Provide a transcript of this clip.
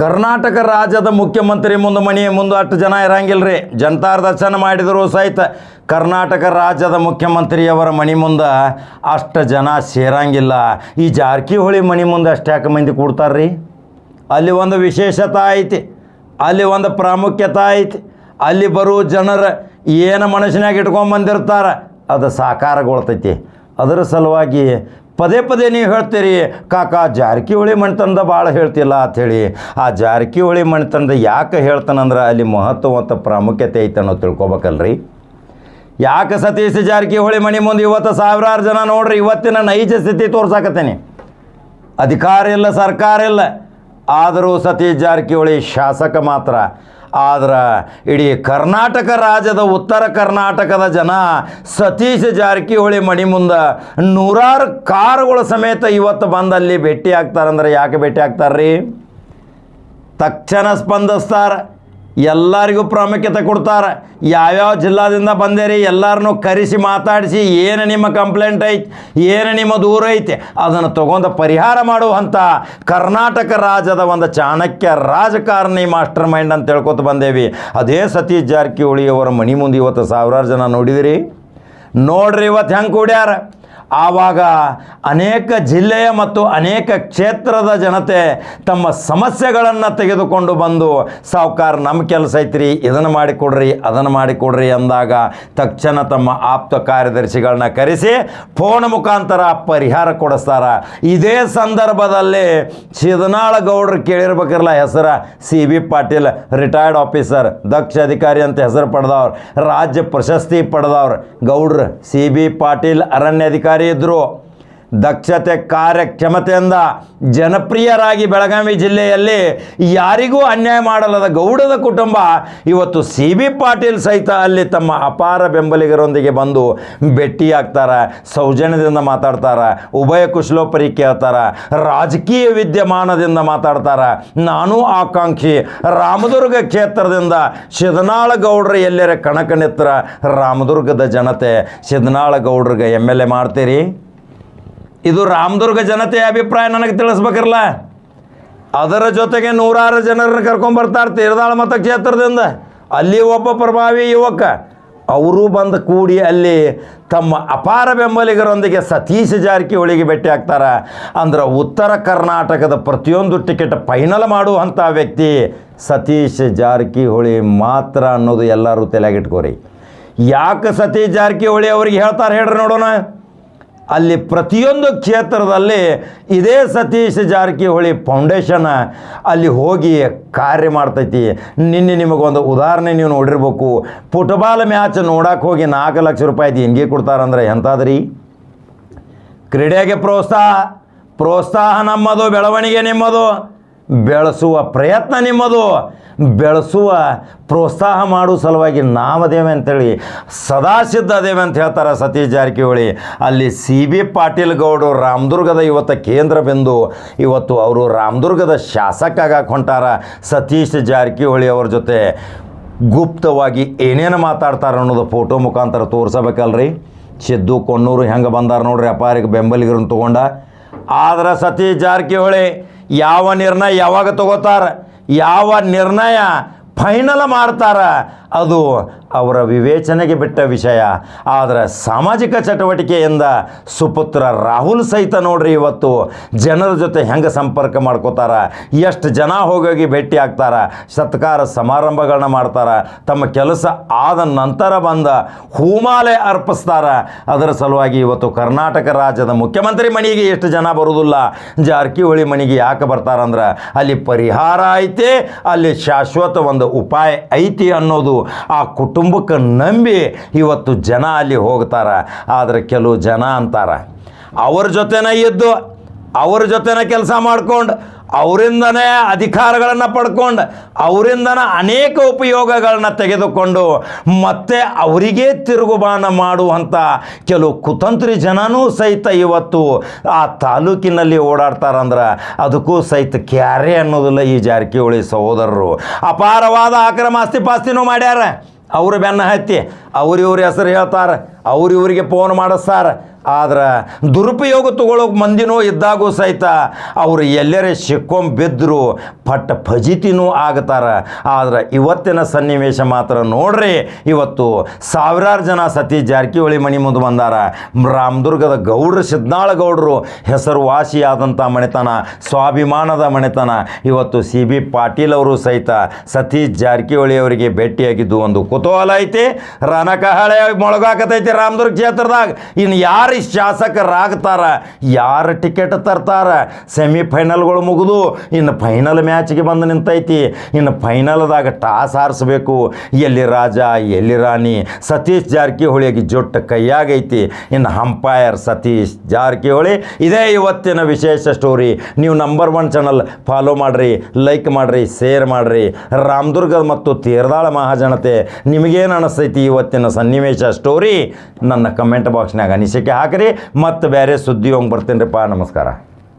ಕರ್ನಾಟಕ ರಾಜ್ಯದ ಮುಖ್ಯಮಂತ್ರಿ ಮುಂದೆ ಮಣಿ, ಮುಂದೆ ಅಷ್ಟು ಜನ ಇರಂಗಿಲ್ಲ ರೀ ಜನತಾರ ದರ್ಶನ ಮಾಡಿದರೂ ಸಹಿತ ಕರ್ನಾಟಕ ರಾಜ್ಯದ ಮುಖ್ಯಮಂತ್ರಿಯವರ ಮಣಿ ಮುಂದೆ ಅಷ್ಟು ಜನ ಸೇರಂಗಿಲ್ಲ. ಈ ಜಾರಕಿಹೊಳಿ ಮಣಿ ಮುಂದೆ ಅಷ್ಟ್ಯಾಕೆ ಮಂದಿ ಕೂಡ್ತಾರ್ರಿ? ಅಲ್ಲಿ ಒಂದು ವಿಶೇಷತೆ ಐತಿ, ಅಲ್ಲಿ ಒಂದು ಪ್ರಾಮುಖ್ಯತೆ ಐತಿ, ಅಲ್ಲಿ ಬರುವ ಜನರ ಏನು ಮನಸ್ಸಿನಾಗ ಇಟ್ಕೊಂಡ್ಬಂದಿರ್ತಾರೆ ಅದು ಸಾಕಾರಗೊಳ್ತೈತಿ. ಅದರ ಸಲುವಾಗಿ ಪದೇ ಪದೇ ನೀವು ಹೇಳ್ತೀರಿ, ಕಾಕ, ಜಾರಕಿಹೊಳಿ ಮಣ್ತನದ ಭಾಳ ಹೇಳ್ತಿಲ್ಲ ಅಂಥೇಳಿ ಆ ಜಾರಕಿಹೊಳಿ ಮಣ್ತನದ ಯಾಕೆ ಹೇಳ್ತಾನಂದ್ರೆ ಅಲ್ಲಿ ಮಹತ್ವ ಮತ್ತು ಪ್ರಾಮುಖ್ಯತೆ ಐತೆ ಅನ್ನೋ ತಿಳ್ಕೊಬೇಕಲ್ರಿ. ಯಾಕೆ ಸತೀಶ್ ಜಾರಕಿಹೊಳಿ ಮಣಿ ಮುಂದೆ ಇವತ್ತು ಸಾವಿರಾರು ಜನ ನೋಡ್ರಿ, ಇವತ್ತಿನ ನೈಜ ಸ್ಥಿತಿ ತೋರ್ಸಾಕತ್ತೇನೆ. ಅಧಿಕಾರ ಇಲ್ಲ, ಸರ್ಕಾರ ಇಲ್ಲ. ಆದರೂ ಸತೀಶ್ ಜಾರಕಿಹೊಳಿ ಶಾಸಕ ಮಾತ್ರ. ಆದ್ರೆ ಇಡೀ ಕರ್ನಾಟಕ ರಾಜ್ಯದ ಉತ್ತರ ಕರ್ನಾಟಕದ ಜನ ಸತೀಶ್ ಜಾರಕಿಹೊಳಿ ಮಣಿ ಮುಂದೆ ನೂರಾರು ಕಾರುಗಳ ಸಮೇತ ಇವತ್ತು ಬಂದು ಅಲ್ಲಿ ಭೇಟಿ ಆಗ್ತಾರಂದ್ರೆ ಯಾಕೆ ಭೇಟಿ ಆಗ್ತಾರ್ರಿ? ತಕ್ಷಣ ಸ್ಪಂದಿಸ್ತಾರೆ. ಎಲ್ಲರಿಗೂ ಪ್ರಾಮುಖ್ಯತೆ ಕೊಡ್ತಾರೆ. ಯಾವ್ಯಾವ ಜಿಲ್ಲಾದಿಂದ ಬಂದೇರಿ ಎಲ್ಲರನ್ನೂ ಕರೆಸಿ ಮಾತಾಡಿಸಿ, ಏನು ನಿಮ್ಮ ಕಂಪ್ಲೇಂಟ್ ಐತಿ, ಏನು ನಿಮ್ಮ ದೂರ ಐತಿ, ಅದನ್ನು ತಗೊಂಡು ಪರಿಹಾರ ಮಾಡುವಂಥ ಕರ್ನಾಟಕ ರಾಜ್ಯದ ಒಂದು ಚಾಣಕ್ಯ ರಾಜಕಾರಣಿ ಮಾಸ್ಟರ್ ಮೈಂಡ್ ಅಂತ ಹೇಳ್ಕೊತ ಬಂದೇವಿ. ಅದೇ ಸತೀಶ್ ಜಾರಕಿಹೊಳಿ ಅವರ ಮನೆ ಮುಂದೆ ಇವತ್ತು ಸಾವಿರಾರು ಜನ ನೋಡಿದಿರಿ. ನೋಡ್ರಿ ಇವತ್ತು ಹೆಂಗೆ ಕೂಡ್ಯಾರ. ಆವಾಗ ಅನೇಕ ಜಿಲ್ಲೆಯ ಮತ್ತು ಅನೇಕ ಕ್ಷೇತ್ರದ ಜನತೆ ತಮ್ಮ ಸಮಸ್ಯೆಗಳನ್ನು ತೆಗೆದುಕೊಂಡು ಬಂದು, ಸಾವುಕಾರ ನಮ್ಮ ಕೆಲಸ ಐತ್ರಿ, ಇದನ್ನು ಮಾಡಿಕೊಡ್ರಿ, ಅದನ್ನು ಮಾಡಿಕೊಡ್ರಿ ಅಂದಾಗ ತಕ್ಷಣ ತಮ್ಮ ಆಪ್ತ ಕಾರ್ಯದರ್ಶಿಗಳನ್ನ ಕರೆಸಿ ಫೋನ್ ಮುಖಾಂತರ ಪರಿಹಾರ ಕೊಡಿಸ್ತಾರ. ಇದೇ ಸಂದರ್ಭದಲ್ಲಿ ಚಿದನಾಳ ಗೌಡ್ರು ಕೇಳಿರ್ಬೇಕಿರಲ್ಲ ಹೆಸರ C B Patil retired officer ದಕ್ಷ ಅಧಿಕಾರಿ ಅಂತ ಹೆಸರು ಪಡೆದವ್ರು, ರಾಜ್ಯ ಪ್ರಶಸ್ತಿ ಪಡೆದವ್ರು, ಗೌಡ್ರು ಸಿ ಬಿ ಪಾಟೀಲ್, ಅರಣ್ಯಾಧಿಕಾರಿ દરિદ્રો ದಕ್ಷತೆ, ಕಾರ್ಯಕ್ಷಮತೆಯಿಂದ ಜನಪ್ರಿಯರಾಗಿ ಬೆಳಗಾವಿ ಜಿಲ್ಲೆಯಲ್ಲಿ ಯಾರಿಗೂ ಅನ್ಯಾಯ ಮಾಡಲ್ಲದ ಗೌಡದ ಕುಟುಂಬ ಇವತ್ತು ಸಿ ಬಿ ಪಾಟೀಲ್ ಸಹಿತ ಅಲ್ಲಿ ತಮ್ಮ ಅಪಾರ ಬೆಂಬಲಿಗರೊಂದಿಗೆ ಬಂದು ಭೇಟಿಯಾಗ್ತಾರೆ, ಸೌಜನ್ಯದಿಂದ ಮಾತಾಡ್ತಾರೆ, ಉಭಯ ಕುಶಲೋಪರಿ ಕೇಳ್ತಾರೆ, ರಾಜಕೀಯ ವಿದ್ಯಮಾನದಿಂದ ಮಾತಾಡ್ತಾರೆ. ನಾನು ಆಕಾಂಕ್ಷಿ ರಾಮದುರ್ಗ ಕ್ಷೇತ್ರದಿಂದ ಶಿದನಾಳ ಗೌಡ್ರ ಎಲ್ಲರ ಕಣಕಣಿತ್ರ ರಾಮದುರ್ಗದ ಜನತೆ. ಶಿದನಾಳ ಗೌಡ್ರಿಗೆ ಎಂ ಎಲ್ ಎ ಮಾಡ್ತೀರಿ? ಇದು ರಾಮದುರ್ಗ ಜನತೆಯ ಅಭಿಪ್ರಾಯ ನನಗೆ ತಿಳಿಸ್ಬೇಕಿರಲ್ಲ ಅದರ ಜೊತೆಗೆ ನೂರಾರು ಜನರನ್ನ ಕರ್ಕೊಂಬರ್ತಾರೆ ತೀರ್ದಾಳ ಮತಕ್ಷೇತ್ರದಿಂದ. ಅಲ್ಲಿ ಒಬ್ಬ ಪ್ರಭಾವಿ ಯುವಕ, ಅವರು ಬಂದು ಕೂಡಿ ಅಲ್ಲಿ ತಮ್ಮ ಅಪಾರ ಬೆಂಬಲಿಗರೊಂದಿಗೆ ಸತೀಶ್ ಜಾರಕಿಹೊಳಿಗೆ ಭೇಟಿ ಆಗ್ತಾರೆ. ಅಂದ್ರೆ ಉತ್ತರ ಕರ್ನಾಟಕದ ಪ್ರತಿಯೊಂದು ಟಿಕೆಟ್ ಫೈನಲ್ ಮಾಡುವಂಥ ವ್ಯಕ್ತಿ ಸತೀಶ್ ಜಾರಕಿಹೊಳಿ ಮಾತ್ರ ಅನ್ನೋದು ಎಲ್ಲರೂ ತಲೆಗಿಟ್ಕೋರಿ ಯಾಕೆ ಸತೀಶ್ ಜಾರಕಿಹೊಳಿ ಅವ್ರಿಗೆ ಹೇಳ್ತಾರೆ ಹೇಳ್ರಿ ನೋಡೋಣ. ಅಲ್ಲಿ ಪ್ರತಿಯೊಂದು ಕ್ಷೇತ್ರದಲ್ಲಿ ಇದೇ ಸತೀಶ್ ಜಾರಕಿಹೊಳಿ ಫೌಂಡೇಶನ್ ಅಲ್ಲಿ ಹೋಗಿ ಕಾರ್ಯ ಮಾಡ್ತೈತಿ. ನಿನ್ನೆ ನಿಮಗೊಂದು ಉದಾಹರಣೆ ನೀವು ನೋಡಿರ್ಬೇಕು. ಫುಟ್ಬಾಲ್ ಮ್ಯಾಚ್ ನೋಡಕ್ಕೆ ಹೋಗಿ ನಾಲ್ಕು ಲಕ್ಷ ರೂಪಾಯಿ ಹಿಂಗೆ ಕೊಡ್ತಾರಂದ್ರೆ ಎಂಥದ್ರಿ ಕ್ರೀಡೆಗೆ ಪ್ರೋತ್ಸಾಹ ಪ್ರೋತ್ಸಾಹ ನಮ್ಮದು, ಬೆಳವಣಿಗೆ ನಿಮ್ಮದು, ಬೆಳೆಸುವ ಪ್ರಯತ್ನ ನಿಮ್ಮದು. ಬೆಳೆಸುವ, ಪ್ರೋತ್ಸಾಹ ಮಾಡುವ ಸಲುವಾಗಿ ನಾವದೇವೆ ಅಂತೇಳಿ ಸದಾ ಸಿದ್ಧ ಅದೇವೆ ಅಂತ ಹೇಳ್ತಾರೆ ಸತೀಶ್ ಜಾರಕಿಹೊಳಿ. ಅಲ್ಲಿ ಸಿ ಬಿ ಪಾಟೀಲ್ ಗೌಡರು ರಾಮದುರ್ಗದ ಇವತ್ತು ಕೇಂದ್ರ ಬಿಂದು, ಇವತ್ತು ಅವರು ರಾಮದುರ್ಗದ ಶಾಸಕಾಗಕ್ಕೆ ಹೊಂಟಾರ ಸತೀಶ್ ಜಾರಕಿಹೊಳಿ ಅವ್ರ ಜೊತೆ. ಗುಪ್ತವಾಗಿ ಏನೇನು ಮಾತಾಡ್ತಾರೆ ಅನ್ನೋದು ಫೋಟೋ ಮುಖಾಂತರ ತೋರಿಸಬೇಕಲ್ರಿ. ಸಿದ್ದು ಕೊನ್ನೂರು ಹೆಂಗೆ ಬಂದಾರ ನೋಡ್ರಿ ಅಪಾರಿಗೆ ಬೆಂಬಲಿಗರನ್ನು ತೊಗೊಂಡ. ಆದ್ರೆ ಸತೀಶ್ ಜಾರಕಿಹೊಳಿ ಯಾವ ನಿರ್ಣಯ ಯಾವಾಗ ತಗೋತಾರ? ಯಾವ ನಿರ್ಣಯ ಫೈನಲ್ ಮಾಡ್ತಾರ ಅದು ಅವರ ವಿವೇಚನೆಗೆ ಬಿಟ್ಟ ವಿಷಯ. ಆದರೆ ಸಾಮಾಜಿಕ ಚಟುವಟಿಕೆಯಿಂದ ಸುಪುತ್ರ ರಾಹುಲ್ ಸಹಿತ ನೋಡ್ರಿ ಇವತ್ತು ಜನರ ಜೊತೆ ಹೆಂಗೆ ಸಂಪರ್ಕ ಮಾಡ್ಕೋತಾರ, ಎಷ್ಟು ಜನ ಹೋಗೋಗಿ ಭೇಟಿ ಆಗ್ತಾರ, ಸತ್ಕಾರ ಸಮಾರಂಭಗಳನ್ನ ಮಾಡ್ತಾರ, ತಮ್ಮ ಕೆಲಸ ಆದ ನಂತರ ಬಂದ ಹೂಮಾಲೆ ಅರ್ಪಿಸ್ತಾರ. ಅದರ ಸಲುವಾಗಿ ಇವತ್ತು ಕರ್ನಾಟಕ ರಾಜ್ಯದ ಮುಖ್ಯಮಂತ್ರಿ ಮನೆಗೆ ಎಷ್ಟು ಜನ ಬರುವುದಿಲ್ಲ ಜಾರಕಿಹೊಳಿ ಮನೆಗೆ ಯಾಕೆ ಬರ್ತಾರಂದ್ರೆ, ಅಲ್ಲಿ ಪರಿಹಾರ ಐತೆ, ಅಲ್ಲಿ ಶಾಶ್ವತ ಒಂದು ಉಪಾಯ ಐತಿ ಅನ್ನೋದು ಆ ಕುಟುಂಬಕ್ಕೆ ನಂಬಿ ಇವತ್ತು ಜನ ಅಲ್ಲಿ ಹೋಗ್ತಾರೆ. ಆದರೆ ಕೆಲವು ಜನ ಅಂತಾರ, ಅವ್ರ ಜೊತೆನೇ ಇದ್ದು, ಅವ್ರ ಜೊತೆನೇ ಕೆಲಸ ಮಾಡ್ಕೊಂಡು, ಅವರಿಂದನೇ ಅಧಿಕಾರಗಳನ್ನು ಪಡ್ಕೊಂಡು, ಅವರಿಂದನೇ ಅನೇಕ ಉಪಯೋಗಗಳನ್ನ ತೆಗೆದುಕೊಂಡು ಮತ್ತೆ ಅವರಿಗೆ ತಿರುಗುಬಾಣ ಮಾಡುವಂಥ ಕೆಲವು ಕುತಂತ್ರಿ ಜನನೂ ಸಹಿತ ಇವತ್ತು ಆ ತಾಲೂಕಿನಲ್ಲಿ ಓಡಾಡ್ತಾರಂದ್ರೆ ಅದಕ್ಕೂ ಸಹಿತ ಕ್ಯಾರೆ ಅನ್ನೋದಿಲ್ಲ ಈ ಜಾರಕಿಹೊಳಿ ಸಹೋದರರು ಅಪಾರವಾದ ಅಕ್ರಮ ಆಸ್ತಿ ಪಾಸ್ತಿನೂ ಮಾಡ್ಯಾರ. ಅವರು ಬೆನ್ನ ಹತ್ತಿ ಅವ್ರಿವ್ರ ಹೆಸರು ಹೇಳ್ತಾರೆ ಅವ್ರಿವ್ರಿಗೆ ಫೋನ್ ಮಾಡಿಸ್ತಾರೆ ಆದ್ರೆ ದುರುಪಯೋಗ ತಗೊಳ್ಳೋಕೆ ಮಂದಿನೂ ಇದ್ದಾಗೂ ಸಹಿತ ಅವರು ಎಲ್ಲರೇ ಸಿಕ್ಕೊಂಡ್ ಬಿದ್ದರು ಪಟ್ಟ ಫಜಿತಿನೂ ಆಗ್ತಾರೆ. ಆದ್ರೆ ಇವತ್ತಿನ ಸನ್ನಿವೇಶ ಮಾತ್ರ ನೋಡ್ರಿ, ಇವತ್ತು ಸಾವಿರಾರು ಜನ ಸತಿ ಜಾರಕಿಹೊಳಿ ಮಣಿ ಮುಂದೆ ಬಂದಾರ. ರಾಮದುರ್ಗದ ಗೌಡ್ರ, ಸಿದ್ನಾಳ ಗೌಡರು ಹೆಸರುವಾಸಿಯಾದಂಥ ಮನೆತನ, ಸ್ವಾಭಿಮಾನದ ಮನೆತನ. ಇವತ್ತು ಸಿ ಬಿ ಪಾಟೀಲ್ ಅವರು ಸಹಿತ ಸತೀಶ್ ಜಾರಕಿಹೊಳಿ ಅವರಿಗೆ ಭೇಟಿಯಾಗಿದ್ದು ಒಂದು ಕುತೂಹಲ ಐತಿ. ರಣಕಹಳೆ ಮೊಳಗಾಕತೈತಿ ರಾಮದುರ್ಗ ಕ್ಷೇತ್ರದಾಗ. ಇನ್ನು ಯಾರು ಶಾಸಕರಾಗ್ತಾರ ಯಾರು ಟಿಕೆಟ್ ತರ್ತಾರ? ಸೆಮಿಫೈನಲ್ಗಳು ಮುಗಿದು. ಇನ್ನು ಫೈನಲ್ ಮ್ಯಾಚ್ಗೆ ಬಂದು ನಿಂತೈತಿ. ಇನ್ನು ಫೈನಲ್ದಾಗ ಟಾಸ್ ಹಾರಿಸ್ಬೇಕು ಎಲ್ಲಿ ರಾಜ, ಎಲ್ಲಿ ರಾಣಿ? ಸತೀಶ್ ಜಾರಕಿಹೊಳಿಗೆ ಜೊಟ್ಟು ಕೈಯಾಗೈತಿ. ಇನ್ನು ಅಂಪೈರ್ ಸತೀಶ್ ಜಾರಕಿಹೊಳಿ. ಇದೇ ಇವತ್ತಿನ ವಿಶೇಷ ಸ್ಟೋರಿ ನೀವು ನಂಬರ್ ಒನ್ ಚಾನಲ್ ಫಾಲೋ ಮಾಡಿರಿ ಲೈಕ್ ಮಾಡಿರಿ ಶೇರ್ ಮಾಡಿರಿ. ರಾಮದುರ್ಗ ಮತ್ತು ತೀರ್ದಾಳ ಮಹಾಜನತೆ, ನಿಮಗೇನು ಅನಿಸ್ತೈತಿ ಇವತ್ತಿನ ಸನ್ನಿವೇಶ ಸ್ಟೋರಿ ನನ್ನ ಕಮೆಂಟ್ ಬಾಕ್ಸ್ನಾಗ ಅನಿಸಿಕೆ ಹಾಕಿರಿ. ಮತ್ತು ಬೇರೆ ಸುದ್ದಿ ಹೋಗಿ ಬರ್ತೀನಿ ನಮಸ್ಕಾರ.